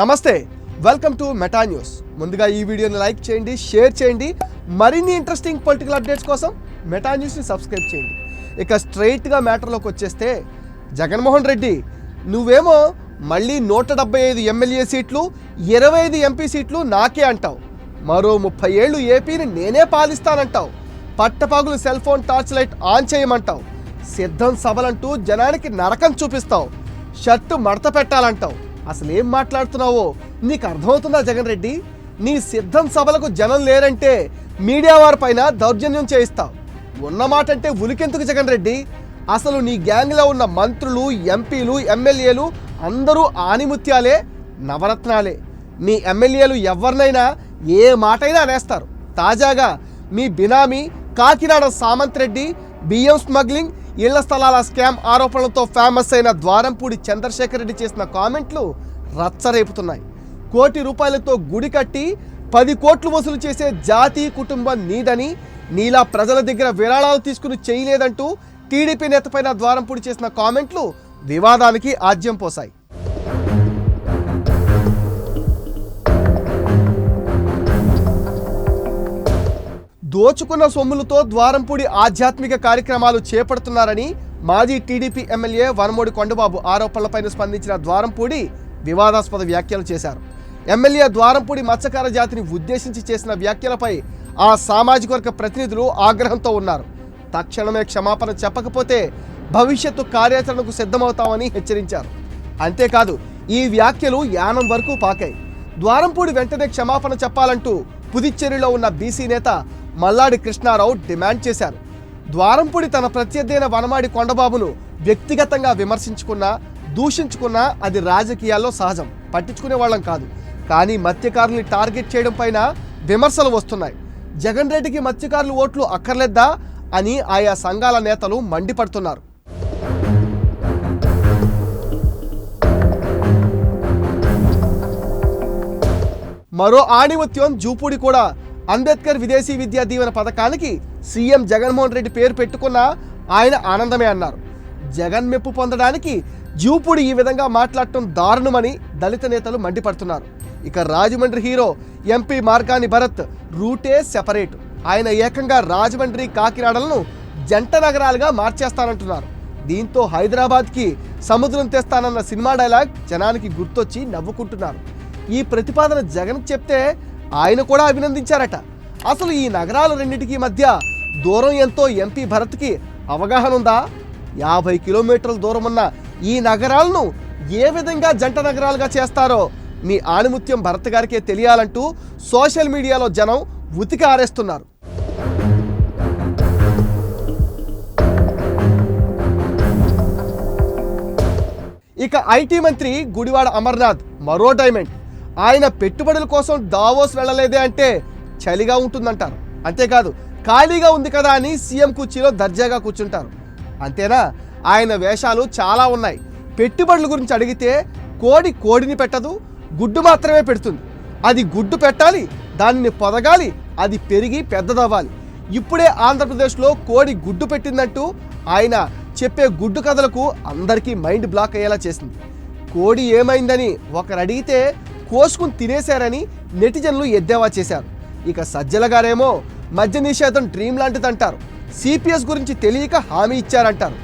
నమస్తే welcome to Meta news ముందుగా ఈ వీడియోని లైక్ చేయండి షేర్ చేయండి. మరిన్ని ఇంట్రెస్టింగ్ పొలిటికల్ అప్డేట్స్ కోసం మెటా న్యూస్ని సబ్స్క్రైబ్ చేయండి. ఇక స్ట్రైట్గా మ్యాటర్లోకి వచ్చేస్తే జగన్మోహన్ రెడ్డి నువ్వేమో మళ్ళీ నూట డెబ్బై ఐదు ఎమ్మెల్యే సీట్లు ఇరవై ఐదు ఎంపీ సీట్లు నాకే అంటావు. మరో ముప్పై ఏళ్ళు ఏపీని నేనే పాలిస్తానంటావు. పట్టపగులు cell phone torch light on చేయమంటావు. సిద్ధం సభలంటూ జనానికి నరకం చూపిస్తావు. షర్టు మడత పెట్టాలంటావు. అసలు ఏం మాట్లాడుతున్నావో? నీకు అర్థమవుతుందా జగన్ రెడ్డి? నీ సిద్ధం సభలకు జనం లేరంటే మీడియా వారిపైన దౌర్జన్యం చేయిస్తావు ఉన్న మాట అంటే ఉలికెందుకు జగన్ రెడ్డి? అసలు నీ గ్యాంగ్లో ఉన్న మంత్రులు ఎంపీలు ఎమ్మెల్యేలు అందరూ ఆనిముత్యాలే నవరత్నాలే. మీ ఎమ్మెల్యేలు ఎవరినైనా ఏ మాటైనా అనేస్తారు తాజాగా మీ బినామీ కాకినాడ సామంత్ రెడ్డి బియ్యం స్మగ్లింగ్ ఇళ్ళ స్థలాల స్కామ్ ఆరోపణలతో ఫేమస్ అయిన ద్వారంపూడి చంద్రశేఖర్ రెడ్డి చేసిన కామెంట్లు రచ్చరేపుతున్నాయి. కోటి రూపాయలతో గుడి కట్టి పది కోట్లు వసూలు చేసే జాతి కుటుంబం నీదని నీలా ప్రజల దగ్గర విరాళాలు తీసుకుని చేయలేదంటూ టీడీపీ నేతపైన ద్వారంపూడి చేసిన కామెంట్లు వివాదానికి ఆజ్యం పోసాయి దోచుకున్న సొమ్ములతో ద్వారంపూడి ఆధ్యాత్మిక కార్యక్రమాలు చేపడుతున్నారని మాజీ టీడీపీ ఎమ్మెల్యే వనమూడి కొండబాబు ఆరోపణలపైన స్పందించిన ద్వారంపూడి వివాదాస్పద వ్యాఖ్యలు చేశారు. ఎమ్మెల్యే ద్వారంపూడి మత్స్యకార జాతిని ఉద్దేశించి చేసిన వ్యాఖ్యలపై ఆ సామాజిక వర్గ ప్రతినిధులు ఆగ్రహంతో ఉన్నారు. తక్షణమే క్షమాపణ చెప్పకపోతే భవిష్యత్తు కార్యాచరణకు సిద్ధమవుతామని హెచ్చరించారు. అంతేకాదు ఈ వ్యాఖ్యలు యానం వరకు పాకాయి. ద్వారంపూడి వెంటనే క్షమాపణ చెప్పాలంటూ పుదుచ్చేరిలో ఉన్న బీసీ నేత మల్లాడి కృష్ణారావు డిమాండ్ చేశారు. ద్వారంపూడి తన ప్రత్యర్థైన వనమాడి కొండబాబును వ్యక్తిగతంగా విమర్శించుకున్నా దూషించుకున్నా అది రాజకీయాల్లో సహజం. పట్టించుకునే వాళ్ళం కాదు. కానీ మత్స్యకారుల్ని టార్గెట్ చేయడం పైన విమర్శలు వస్తున్నాయి. జగన్ రెడ్డికి మత్స్యకారులు ఓట్లు అక్కర్లేద్దా అని ఆయా సంఘాల నేతలు మండిపడుతున్నారు. మరో ఆణిమత్యం జూపూడి కూడా అంబేద్కర్ విదేశీ విద్యా దీవెన పథకానికి సీఎం జగన్మోహన్ రెడ్డి పేరు పెట్టుకున్నా ఆయన ఆనందమే అన్నారు. జగన్ మెప్పు పొందడానికి జూపుడు ఈ విధంగా మాట్లాడటం దారుణమని దళిత నేతలు మండిపడుతున్నారు. ఇక రాజమండ్రి హీరో ఎంపీ మార్గాని భరత్ రూటే సెపరేట్. ఆయన ఏకంగా రాజమండ్రి కాకినాడలను జంట నగరాలుగా మార్చేస్తానంటున్నారు. దీంతో హైదరాబాద్కి సముద్రం తెస్తానన్న సినిమా డైలాగ్ జనానికి గుర్తొచ్చి నవ్వుకుంటున్నారు. ఈ ప్రతిపాదన జగన్ చెప్తే ఆయన కూడా అభినందించారట. అసలు ఈ నగరాలు రెండింటికి మధ్య దూరం ఎంతో ఎంపీ భరత్కి అవగాహన ఉందా? యాభై కిలోమీటర్ల దూరం ఉన్న ఈ నగరాలను ఏ విధంగా జంట నగరాలుగా చేస్తారో మీ ఆణిముత్యం భరత్ గారికే తెలియాలంటూ సోషల్ మీడియాలో జనం ఉతికి ఆరేస్తున్నారు. ఇక ఐటీ మంత్రి గుడివాడ అమర్నాథ్ మరో డైమండ్. ఆయన పెట్టుబడుల కోసం దావోస్ వెళ్ళలేదే అంటే చలిగా ఉంటుందంటారు. అంతేకాదు ఖాళీగా ఉంది కదా అని సీఎం కుర్చీలో దర్జాగా కూర్చుంటారు. అంతేనా? ఆయన వేషాలు చాలా ఉన్నాయి. పెట్టుబడుల గురించి అడిగితే కోడి కోడిని పెట్టదు గుడ్డు మాత్రమే పెడుతుంది. అది గుడ్డు పెట్టాలి దానిని పొదగాలి అది పెరిగి పెద్దదవ్వాలి. ఇప్పుడే ఆంధ్రప్రదేశ్లో కోడి గుడ్డు పెట్టిందంటూ ఆయన చెప్పే గుడ్డు కథలకు అందరికీ మైండ్ బ్లాక్ అయ్యేలా చేసింది. కోడి ఏమైందని ఒకరు అడిగితే కోసుకుని తినేశారని నెటిజన్లు ఎద్దేవా చేశారు. ఇక సజ్జల గారేమో మద్య నిషేధం డ్రీమ్ లాంటిదంటారు. సిపిఎస్ గురించి తెలియక హామీ ఇచ్చారంటారు.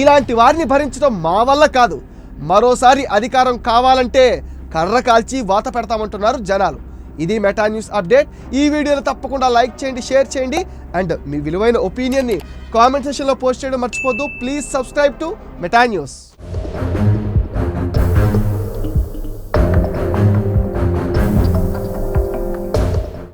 ఇలాంటి వారిని భరించడం మా వల్ల కాదు. మరోసారి అధికారం కావాలంటే కర్ర కాల్చి వాత పెడతామంటున్నారు జనాలు. ఇది మెటా న్యూస్ అప్డేట్. ఈ వీడియోని తప్పకుండా లైక్ చేయండి షేర్ చేయండి అండ్ మీ విలువైన ఒపీనియన్ని కామెంట్ సెక్షన్లో పోస్ట్ చేయడం మర్చిపోద్దు. Please subscribe to Meta news.